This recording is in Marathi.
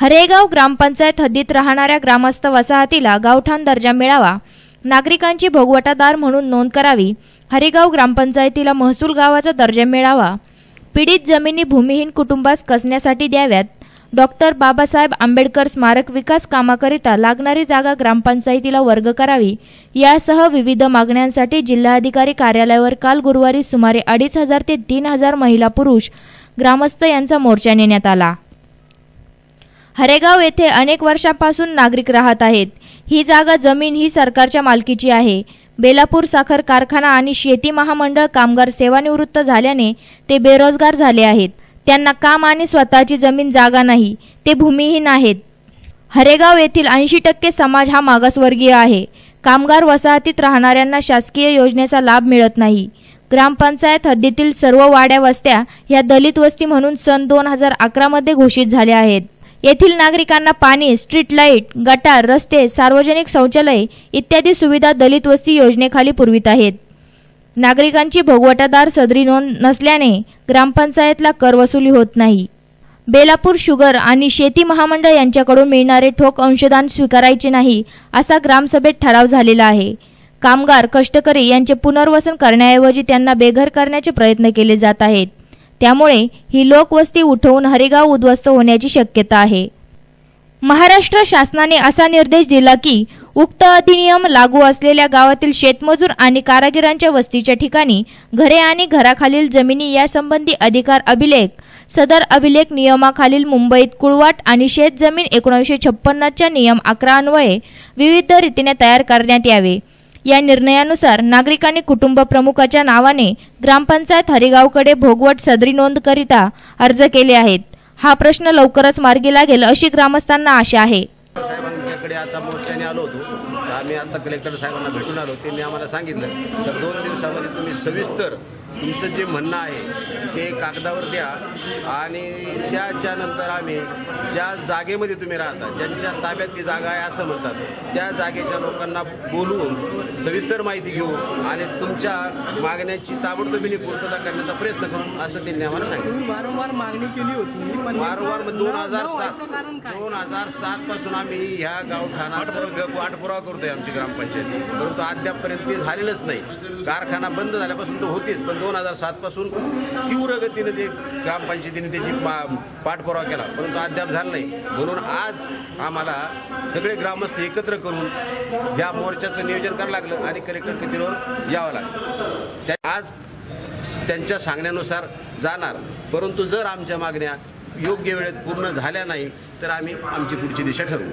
हरेगाव ग्रामपंचायत हद्दीत राहणाऱ्या ग्रामस्थ वसाहतीला गावठाण दर्जा मिळावा. नागरिकांची भोगवटादार म्हणून नोंद करावी. हरेगाव ग्रामपंचायतीला महसूल गावाचा दर्जा मिळावा. पीडित जमिनी भूमिहीन कुटुंबास कसण्यासाठी द्याव्यात. डॉक्टर बाबासाहेब आंबेडकर स्मारक विकास कामाकरिता लागणारी जागा ग्रामपंचायतीला वर्ग करावी. यासह विविध मागण्यांसाठी जिल्हाधिकारी कार्यालयावर काल गुरुवारी सुमारे अडीच हजार ते तीन हजार महिला पुरुष ग्रामस्थ यांचा मोर्चा नेण्यात आला. हरेगाव येथे अनेक वर्षांपासून नागरिक राहत आहेत. ही जागा जमीन ही सरकारच्या मालकीची आहे. बेलापूर साखर कारखाना आणि शेती महामंडळ कामगार सेवानिवृत्त झाल्याने ते बेरोजगार झाले आहेत. त्यांना काम आणि स्वतःची जमीन जागा नाही. ते भूमिहीन आहेत. हरेगाव येथील ऐंशी टक्के समाज हा मागासवर्गीय आहे. कामगार वसाहतीत राहणाऱ्यांना शासकीय योजनेचा लाभ मिळत नाही. ग्रामपंचायत हद्दीतील सर्व वाड्या वस्त्या ह्या दलित वस्ती म्हणून सन दोन हजार अकरामध्ये घोषित झाल्या आहेत. येथील नागरिकांना पाणी स्ट्रीट लाइट गटार रस्ते सार्वजनिक शौचालय इत्यादी सुविधा दलित वस्ती योजनेखाली पुरवित आहेत. नागरिकांची भोगवटादार सदरी नोंद नसल्याने ग्रामपंचायतला कर वसुली होत नाही. बेलापूर शुगर आणि शेती महामंडळ यांच्याकडून मिळणारे ठोक अंशदान स्वीकारायचे नाही असा ग्रामसभेत ठराव झालेला आहे. कामगार कष्टकरी यांचे पुनर्वसन करण्याऐवजी त्यांना बेघर करण्याचे प्रयत्न केले जात आहेत. त्यामुळे ही लोकवस्ती उठवून हरिगाव उद्ध्वस्त होण्याची शक्यता आहे. महाराष्ट्र शासनाने असा निर्देश दिला की उक्त अधिनियम लागू असलेल्या गावातील शेतमजूर आणि कारागिरांच्या वस्तीच्या ठिकाणी घरे आणि घराखालील जमिनी यासंबंधी अधिकार अभिलेख सदर अभिलेख नियमाखालील मुंबईत कुळवाट आणि शेतजमीन एकोणीसशे छप्पन्नच्या नियम अकरा अन्वये विविध रीतीने तयार करण्यात यावे. या निर्णयानुसार नागरिकांनी कुटुंब प्रमुखाच्या नावाने ग्रामपंचायत हरिगावकडे भोगवट सदरी नोंद करिता अर्ज केले आहेत. हा प्रश्न लवकरच मार्गी लागेल अशी ग्रामस्थांना आशा आहे. साहेबांच्याकडे आता मोर्चाने आलो होतो. आम्ही आता कलेक्टर साहेबांना भेटून आलो त्यांनी आम्हाला सांगितलं तर दोन दिवसामध्ये तुम्ही सविस्तर तुमचं जे म्हणणं आहे ते कागदावर द्या आणि त्याच्यानंतर आम्ही ज्या जागेमध्ये तुम्ही राहता ज्यांच्या ताब्यात ती जागा आहे असं म्हणतात त्या जागेच्या लोकांना बोलवून सविस्तर माहिती घेऊ आणि तुमच्या मागण्याची ताबडतोबीने पूर्तता करण्याचा प्रयत्न करू असं त्यांनी आम्हाला सांगितलं. वारंवार मागणी केली होती पण हे वारंवार दोन हजार सात दोन हजार सात पासून आम्ही ह्या गावठाणाचं पाठपुरावा करतोय. आमची ग्रामपंचायत. परंतु अद्यापपर्यंत ते झालेलंच नाही. कारखाना बंद झाल्यापासून तर होतेच पण दोन हजार सातपासून तीव्र गतीने ते ग्रामपंचायतीने त्याची पा- पाठपुरावा केला. परंतु अद्याप झालं नाही. म्हणून आज आम्हाला सगळे ग्रामस्थ एकत्र करून ह्या मोर्चाचं नियोजन करावं लागलं आणि कलेक्टर कचेरीवर यावं लागलं. त्या आज त्यांच्या सांगण्यानुसार जाणार. परंतु जर आमच्या मागण्या योग्य वेळेत पूर्ण झाल्या नाही तर आम्ही आमची पुढची दिशा ठरवू.